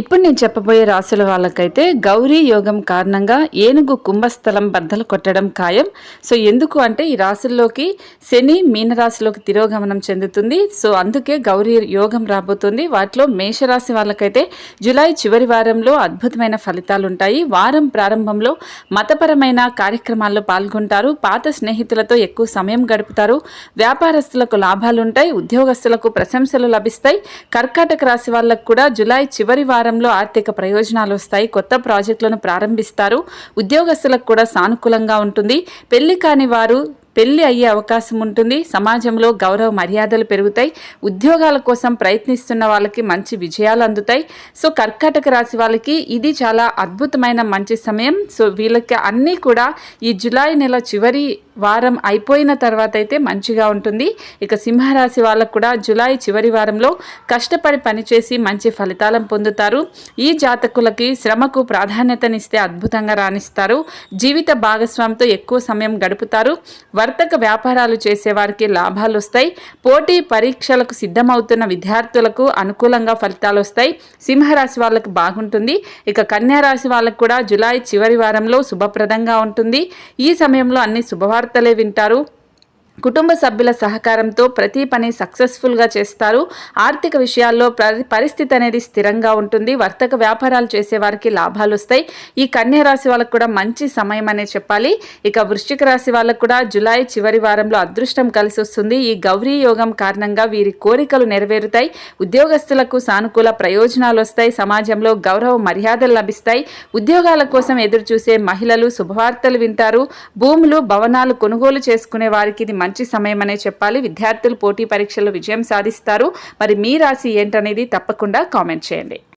ఇప్పుడు నేను చెప్పబోయే రాసుల వాళ్ళకైతే గౌరీ యోగం కారణంగా ఏనుగు కుంభస్థలం బద్దలు కొట్టడం ఖాయం. సో ఎందుకు అంటే ఈ రాశుల్లోకి శని మీనరాశిలోకి తిరోగమనం చెందుతుంది. సో అందుకే గౌరీ యోగం రాబోతుంది. వాటిలో మేషరాశి వాళ్ళకైతే జులై చివరి వారంలో అద్భుతమైన ఫలితాలు ఉంటాయి. వారం ప్రారంభంలో మతపరమైన కార్యక్రమాల్లో పాల్గొంటారు. పాత స్నేహితులతో ఎక్కువ సమయం గడుపుతారు. వ్యాపారస్తులకు లాభాలుంటాయి. ఉద్యోగస్తులకు ప్రశంసలు లభిస్తాయి. కర్కాటక రాశి వాళ్ళకు కూడా జులై చివరి వ్యాపారంలో ఆర్థిక ప్రయోజనాలు వస్తాయి. కొత్త ప్రాజెక్టులను ప్రారంభిస్తారు. ఉద్యోగస్తులకు కూడా సానుకూలంగా ఉంటుంది. పెళ్ళి కాని వారు పెళ్ళి అయ్యే అవకాశం ఉంటుంది. సమాజంలో గౌరవ మర్యాదలు పెరుగుతాయి. ఉద్యోగాల కోసం ప్రయత్నిస్తున్న వాళ్ళకి మంచి విజయాలు అందుతాయి. సో కర్కాటక రాశి వాళ్ళకి ఇది చాలా అద్భుతమైన మంచి సమయం. సో వీళ్ళకి అన్నీ కూడా ఈ జులై నెల చివరి వారం అయిపోయిన తర్వాత అయితే మంచిగా ఉంటుంది. ఇక సింహరాశి వాళ్ళకు కూడా జులై చివరి వారంలో కష్టపడి పనిచేసి మంచి ఫలితాలను పొందుతారు. ఈ జాతకులకి శ్రమకు ప్రాధాన్యతనిస్తే అద్భుతంగా రాణిస్తారు. జీవిత భాగస్వామితో ఎక్కువ సమయం గడుపుతారు. వర్తక వ్యాపారాలు చేసేవారికి లాభాలు వస్తాయి పోటీ పరీక్షలకు సిద్ధమవుతున్న విద్యార్థులకు అనుకూలంగా ఫలితాలు వస్తాయి సింహరాశి వాళ్ళకు బాగుంటుంది. ఇక కన్యారాశి వాళ్ళకు కూడా జులై చివరి వారంలో శుభప్రదంగా ఉంటుంది. ఈ సమయంలో అన్ని శుభవార్తలే వింటారు. కుటుంబ సభ్యుల సహకారంతో ప్రతి పని సక్సెస్ఫుల్గా చేస్తారు. ఆర్థిక విషయాల్లో పరిస్థితి అనేది స్థిరంగా ఉంటుంది. వర్తక వ్యాపారాలు చేసేవారికి లాభాలు వస్తాయి. ఈ కన్యా రాశి వాళ్ళకు కూడా మంచి సమయం అనే చెప్పాలి. ఇక వృశ్చిక రాశి వాళ్ళకు కూడా జులై చివరి వారంలో అదృష్టం కలిసి వస్తుంది. ఈ గౌరీ యోగం కారణంగా వీరి కోరికలు నెరవేరుతాయి. ఉద్యోగస్తులకు సానుకూల ప్రయోజనాలు వస్తాయి. సమాజంలో గౌరవ మర్యాదలు లభిస్తాయి. ఉద్యోగాల కోసం ఎదురుచూసే మహిళలు శుభవార్తలు వింటారు. భూములు భవనాలు కొనుగోలు చేసుకునే వారికి ఇది మంచి సమయం అనే చెప్పాలి. విద్యార్థులు పోటీ పరీక్షల్లో విజయం సాధిస్తారు. మరి మీ రాశి ఏంటనేది తప్పకుండా కామెంట్ చేయండి.